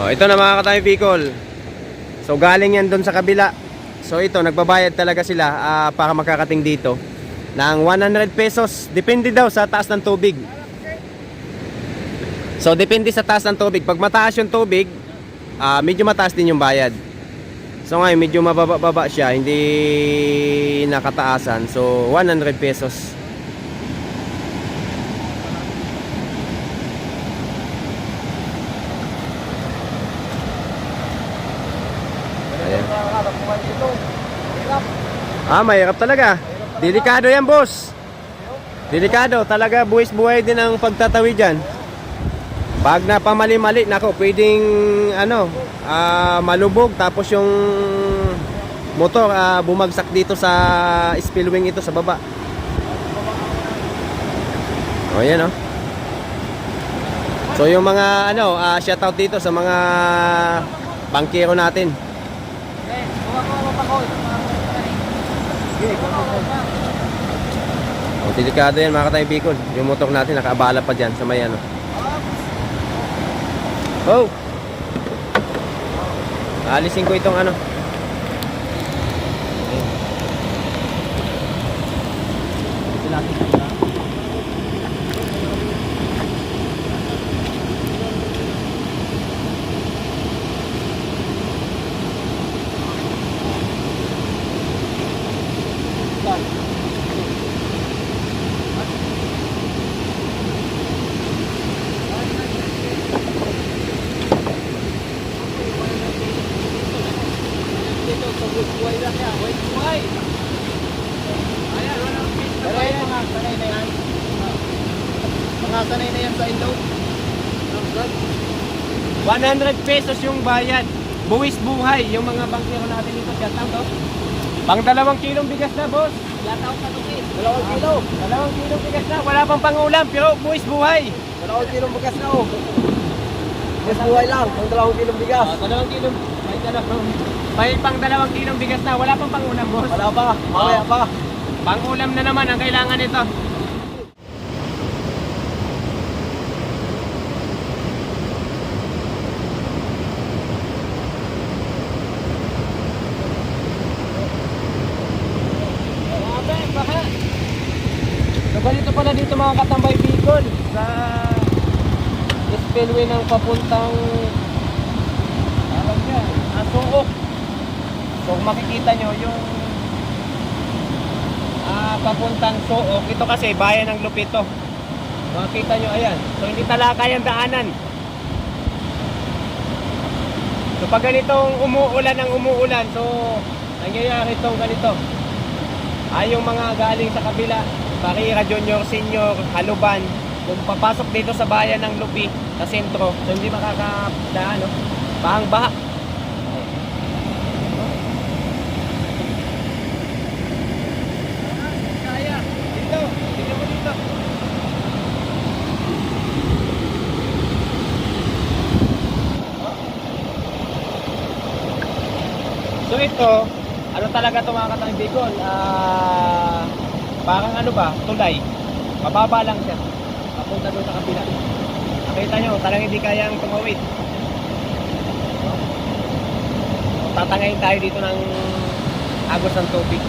Oh, ito na mga katay Bicol. So galing yan doon sa kabila. So ito, nagbabayad talaga sila ah, para makakating dito ng 100 pesos. Depende daw sa taas ng tubig. So depende sa taas ng tubig. Pag mataas yung tubig, ah, medyo mataas din yung bayad. So ngayon medyo mababa siya, hindi nakataasan. So 100 pesos. Ayan. Ah, mahirap talaga. Delikado yan, boss. Delikado. Talaga, buwis-buhay din ang pagtatawid dyan. Pag napamali-mali, nako, pwedeng, ano, ah, malubog. Tapos yung motor, ah, bumagsak dito sa spillwing ito sa baba. O, yan, oh. So, yung mga, ano, ah, shoutout dito sa mga bangkero natin. O, delikado yan mga katay Bicol. Yung motor natin nakaabala pa dyan sa may ano. Oh! Alisin ko itong ano. Sanay na yan, sanay na yan. Mga sanay na yan sa Indo. 100 pesos yung bayad. Buwis buhay yung mga bangkero natin dito. Shout out to. Pang dalawang kilong bigas na, boss. Lataw ka tukin. Dalawang kilo. Dalawang kilong bigas na. Wala pang pangulam, pero buwis buhay. Dalawang kilong bigas na oh. Mas buhay lang, ang dalawang kilong bigas. Ah, dalawang kilong. May dalawang. May pang dalawang kilong bigas na. Wala pang pangulam, boss. Wala pa, mamaya pa. Pangulam na naman ang kailangan nito. Grabe, baka. So ganito pala dito mga katambay Bicol sa spillway ng papuntang alam niya, Asuok. So kung makikita nyo yung ah, papuntang Suok, ito kasi bayan ng Lupito. Makikita nyo, ayan. So hindi talakay ang daanan. So pag ganitong umuulan ang umuulan, so nangyayari itong ganito. Ay yung mga galing sa kabila, Parira Junior, Senior, Haluban, kung papasok dito sa bayan ng Lupi, sa sentro, so hindi makakadaan, no? Bahang baha. So ito, ano talaga ito mga katang Bicol? Ah, parang ano ba, tulay. Mababa lang siya. Papunta doon sa kabila. Nakita nyo, talagang hindi kayang tumawid. Tatangayin tayo dito ng agos ng tubig.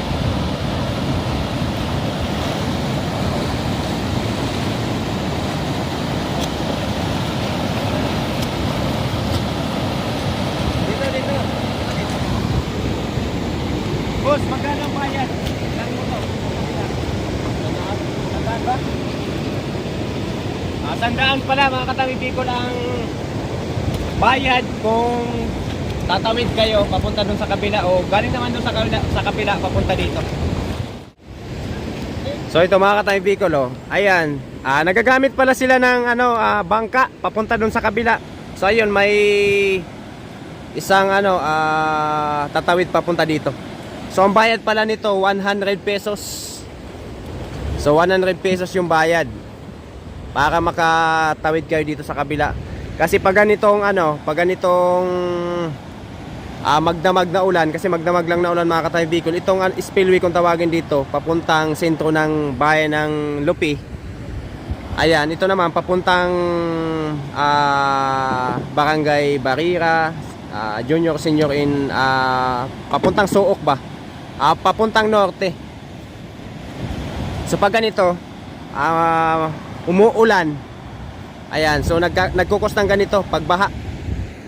Dito, dito. Boss, magkano ang bayad? Ilang mo to? Sandaan ba? Pala mga katawi Bicol ang bayad kung tatawid kayo papunta dun sa kabila o galing naman dun sa kabila, sa kabila papunta dito. So ito mga katawi Bicol oh. Ayan, ah, nagagamit pala sila ng ano ah, bangka papunta dun sa kabila. So ayun may isang ano ah, tatawid papunta dito. So ang bayad pala nito 100 pesos. So 100 pesos yung bayad para makatawid kayo dito sa kabila. Kasi pag ganitong ano, pag ganitong ah, magdamag na ulan kasi magdamag lang na ulan mga katay Bicol. Itong ah, spillway kung tawagin dito, papuntang sentro ng bayan ng Lupi. Ayan, ito naman papuntang ah, Barangay Barira, ah, Junior Senior in ah, papuntang Suok ba? Ah, papuntang Norte. So pag ganito, ah, umuulan. Ayan, so nagka, nagkukos ng ganito pagbaha.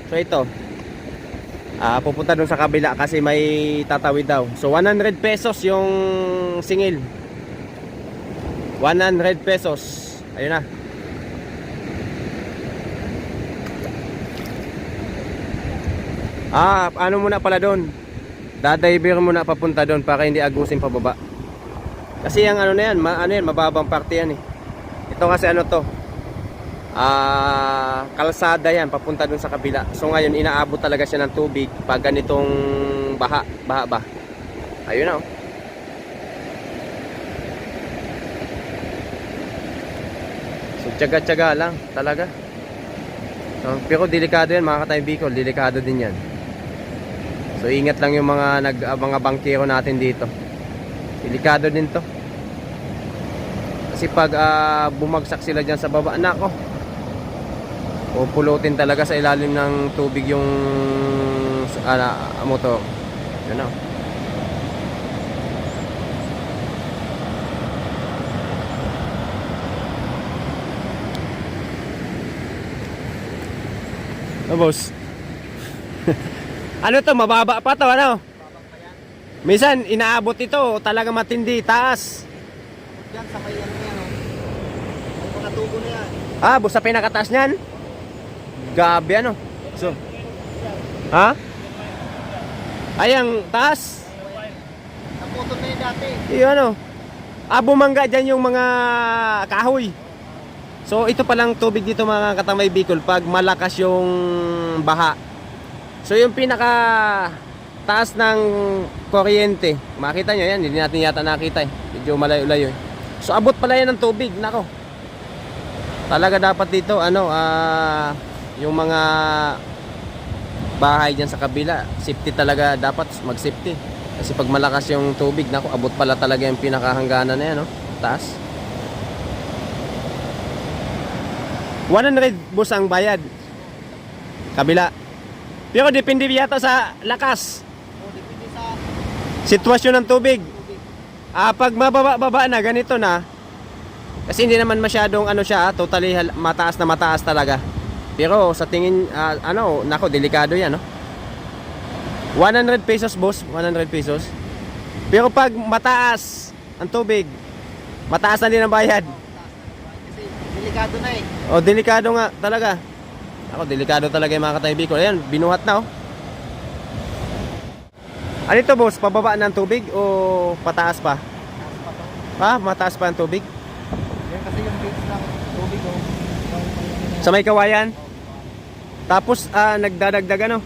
So ito. Ah, pupunta doon sa kabila kasi may tatawid daw. So 100 pesos yung singil. 100 pesos. Ayun na. Ah, ano muna pala doon? Dadiver muna papunta doon para hindi agusin pababa. Kasi yung ano na yan, ma, ano yan, mababang parte yan eh. Ito kasi ano to? Ah, kalsada yan papunta doon sa kabila. So ngayon inaabot talaga siya ng tubig pag ganitong baha, baha ba. Ayun na oh. So tiyaga-tiyaga lang talaga. So, pero delikado yan mga katay Bicol, delikado din yan. So ingat lang yung mga nag ah, mga bangkero natin dito. Delikado din to. Kasi pag ah, bumagsak sila diyan sa baba, nako. Pupulutin talaga sa ilalim ng tubig yung ala motor. Yun na. Oh, boss. ano to, mababa pa to, ano? Minsan, inaabot ito, talaga matindi, taas. Yan sa may ano na yan. oh. May mga tubo na yan. Ah, busa pinakataas niyan? Gabi, ano? So, ha? Ayang, taas. Naputol na yun dati. Iyo, ano? Ah, bumangga dyan yung mga kahoy. So, ito palang tubig dito mga katamay Bicol pag malakas yung baha. So, yung pinaka taas ng kuryente. Makita nyo yan, hindi natin yata nakita eh. Medyo malayo-layo eh. So, abot pala yan ng tubig. Nako. Talaga dapat dito, ano, ah, yung mga bahay dyan sa kabila, safety talaga dapat mag-safety. Kasi pag malakas yung tubig, nako, abot pala talaga yung pinakahangganan na yan, no? Taas. 100 bus ang bayad. Kabila. Pero depende yata sa lakas. O, depende sa Sitwasyon ng tubig. tubig. Ah, pag mababa-baba na, ganito na. Kasi hindi naman masyadong ano siya, ah, totally mataas na mataas talaga. Pero sa tingin, ah, ano, nako, delikado yan, no? 100 pesos, boss. 100 pesos. Pero pag mataas ang tubig, mataas na din ang bayad. Kasi delikado na eh. O, delikado nga talaga. Ako, delikado talaga yung mga katay Bicol. Ayan, binuhat na, oh. Ano ito, boss? Pababa ng tubig o pataas pa? Pa to. Pa, mataas pa ang tubig? Yan kasi yung base ng tubig oh. Yung may- Sa may kawayan? Tapos, ah, nagdadagdag ano?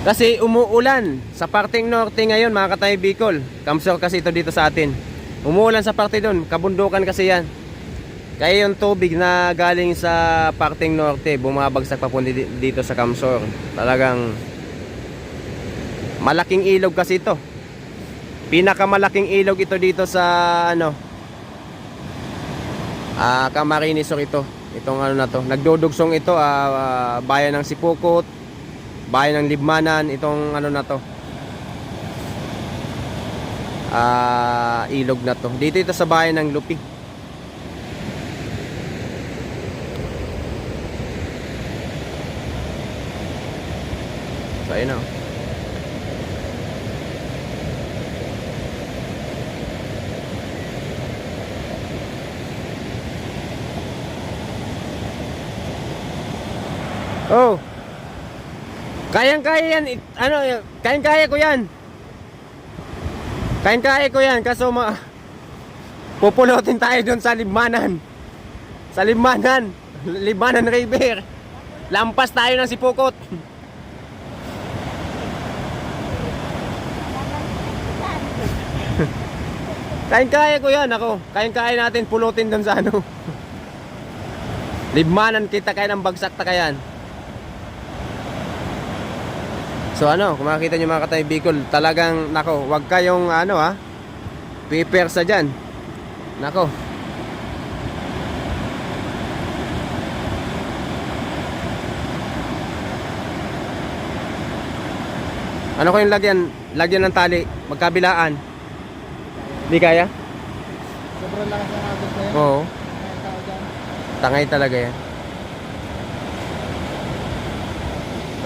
Kasi umuulan sa parteng norte ngayon, mga katay Bicol. Kamsor kasi ito dito sa atin. Umuulan sa parte doon, kabundukan kasi yan. Kaya yung tubig na galing sa parteng norte, bumabagsak papunta di- dito sa Kamsor. Talagang malaking ilog kasi ito. Pinakamalaking ilog ito dito sa ano, Ah, Camarines Sur ito. Itong ano na to. Nagdudugsong ito ah, ah, bayan ng Sipukot, bayan ng Libmanan, itong ano na to. Ah, ilog na to. Dito ito sa bayan ng Lupi. So ayun na. oh. Oh. Kayang-kaya yan. Ano, kayang-kaya ko yan. Kayang-kaya ko yan. Kaso ma... Pupulotin tayo doon sa Libmanan. Sa Libmanan. Libmanan River. Lampas tayo ng Sipukot. Kayang-kaya ko yan ako. Kayang-kaya natin pulutin doon sa ano. Libmanan kita kaya ng bagsak ta kayan. So ano, kung makikita nyo mga katay Bicol, talagang, nako, wag kayong ano ah, ha, paper sa dyan. Nako. Ano kayong lagyan? Lagyan ng tali, magkabilaan. Hindi kaya? Sobrang lakas ng agos na yan. Oo. Tangay talaga yan.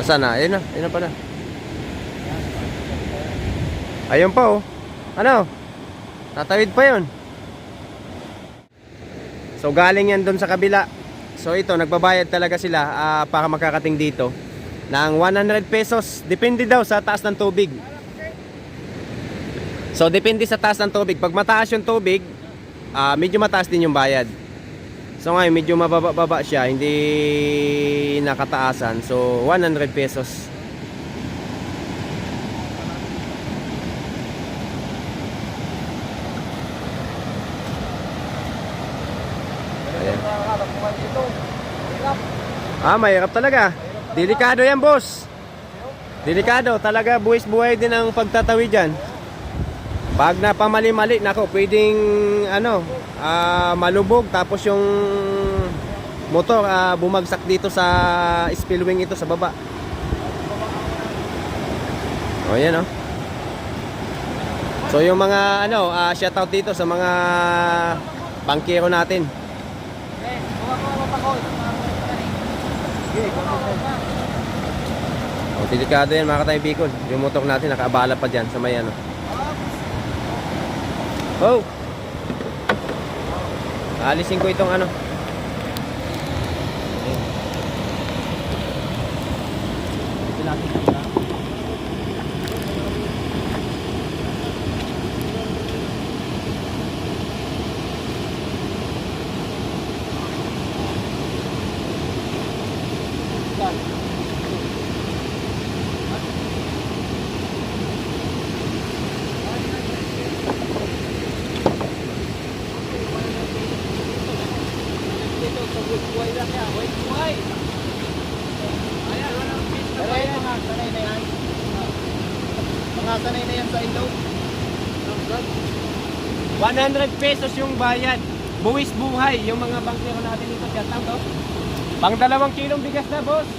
Basta na, ayun na, ayun na pala. Ayun pa oh. Ano? Tatawid pa yun. So galing yan doon sa kabila. So ito, nagbabayad talaga sila ah, para makakating dito ng 100 pesos. Depende daw sa taas ng tubig. So depende sa taas ng tubig. Pag mataas yung tubig, ah, medyo mataas din yung bayad. So ngayon medyo mababa-baba siya, hindi nakataasan. So 100 pesos. Ayan. Nakakakalap mo man dito. Hirap. Ah, mahirap talaga. Delikado yan, boss. Delikado. Talaga, buwis-buhay din ang pagtatawid dyan. Pag napamali-mali, nako, pwedeng, ano, ah, malubog. Tapos yung motor, ah, bumagsak dito sa spillwing ito sa baba. O, yan, oh. So, yung mga, ano, ah, shoutout dito sa mga bangkero natin. Eh, buka ko O, delikado yan mga katay Bicol. Yung motor natin nakaabala pa dyan sa may ano. Oh! Alisin ko itong ano. Dito natin kita. Pero yan mga sanay na yan. Mga sanay na yan sa ilaw. 100 pesos yung bayad. Buwis buhay yung mga bangkero natin dito. Shoutout to. Pang dalawang kilong bigas na, boss. To,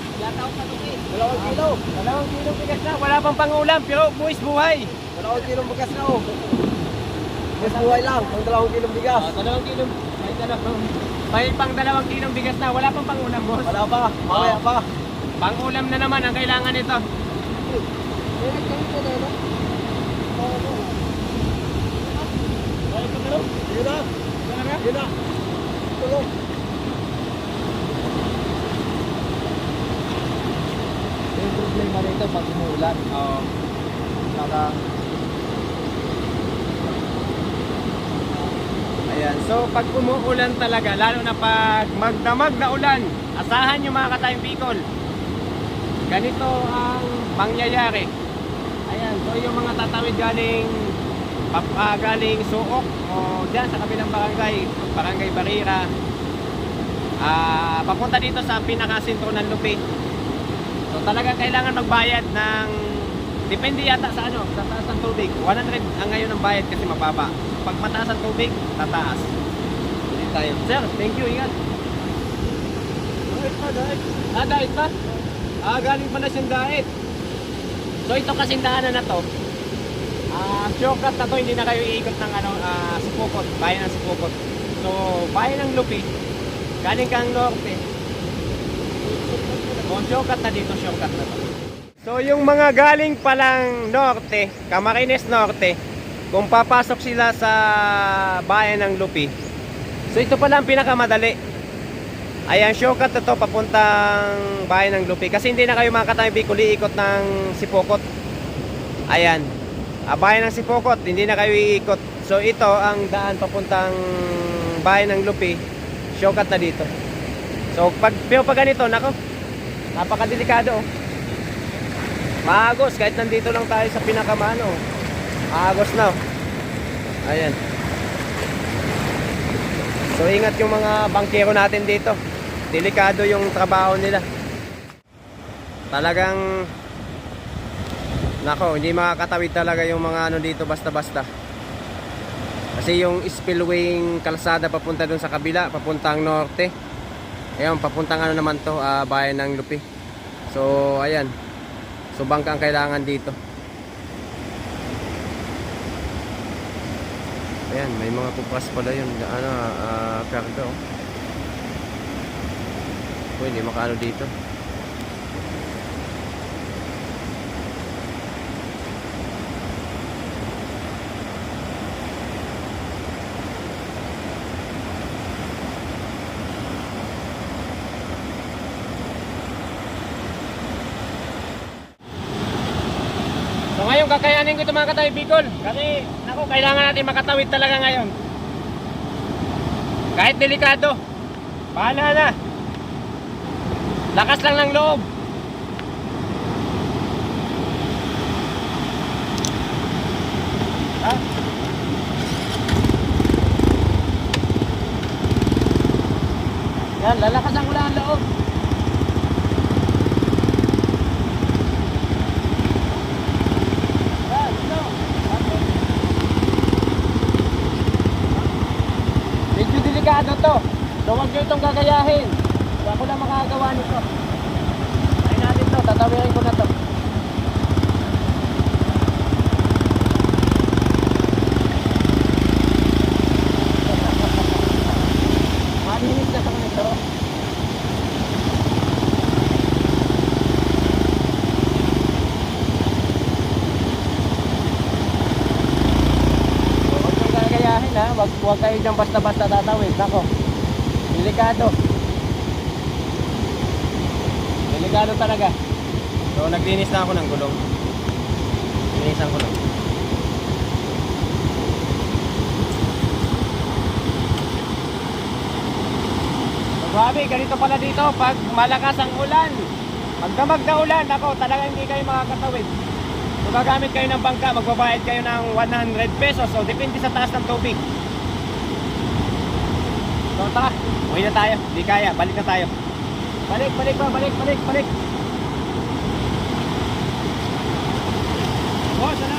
eh. Dalawang kilo. Dalawang kilong bigas na. Wala pang pangulam, pero buwis buhay. Dalawang kilong bigas na oh. Mas buhay lang, pang dalawang kilong bigas. Ah, dalawang kilong. May dalawang. May pang dalawang kilong bigas na. Wala pang pangulam, boss. Wala pa, mamaya pa. Pangulam na naman ang kailangan nito. Yun na. Yun na. Tulong. Yung problema rito pag umuulan. Oo. Naka, Ayan. So, pag umuulan talaga, lalo na pag magdamag na ulan, asahan nyo mga katayong Bicol. Ganito ang mangyayari. Ayan. So, yung mga tatawid galing ah, galing Suok o dyan sa kabilang barangay, barangay Barira, ah, papunta dito sa pinakasintro ng Lupi. So, talaga kailangan magbayad ng Depende yata sa ano, sa taas ng tubig. 100 ang ngayon ang bayad kasi mababa. Pag mataas ang tubig, tataas. Hindi tayo. Sir, thank you. Ingat. Diet pa, diet. Ah, diet pa? Ah, galing pala siyang diet. So, ito kasing daanan na to. Ah, shortcut na to, hindi na kayo iikot ng ano, ah, Sipukot, bayan ng Sipukot. So, bayan ng Lupi, galing kang norte. Kung shortcut na dito, shortcut na to. So yung mga galing palang norte, Camarines Norte, kung papasok sila sa bayan ng Lupi, so ito pala ang pinakamadali. Ayan, shortcut na to papuntang bayan ng Lupi. Kasi hindi na kayo makakatay Bicol, iikot ng Sipokot. Ayan, ah, bayan ng Sipokot, hindi na kayo iikot. So ito ang daan papuntang bayan ng Lupi, shortcut na dito. So pag, pero pag ganito, nako, napakadelikado oh. Maagos kahit nandito lang tayo sa pinakamano. Maagos na. oh. Ayan. So ingat yung mga bangkero natin dito. Delikado yung trabaho nila. Talagang Nako, hindi makakatawid talaga yung mga ano dito basta-basta. Kasi yung spillway kalsada papunta dun sa kabila, papuntang norte. Ayun, papuntang ano naman to, uh, bayan ng Lupi. So, ayan. So, bangka ang kailangan dito. Ayan, may mga kupas pala yun. Ano, uh, cargo. Pwede makaano dito. Kakayanin ko ito mga katawid Bicol. Kasi naku kailangan natin makatawid talaga ngayon. Kahit delikado. Bahala na. Lakas lang ng loob. Ha? Yan, lalakas ang ulan ang loob Yan, ito. Medyo delikado to. So huwag gagayahin. So, ako lang makakagawa nito. Ay natin to, tatawirin ko na to. Ako Huwag kayo dyan basta-basta tatawid. Nako. Delikado. Delikado talaga. So, naglinis na ako ng gulong. Linisan ko lang. Grabe, ganito pala dito pag malakas ang ulan. Pag damag na ulan, ako, talaga hindi kayo makakatawid. So, gagamit kayo ng bangka, magbabayad kayo ng 100 pesos. So, depende sa taas ng tubig. So, tara. Uwi na tayo. Hindi kaya. Balik na tayo. Balik, balik ba? Balik, balik, balik. Oh, salamat.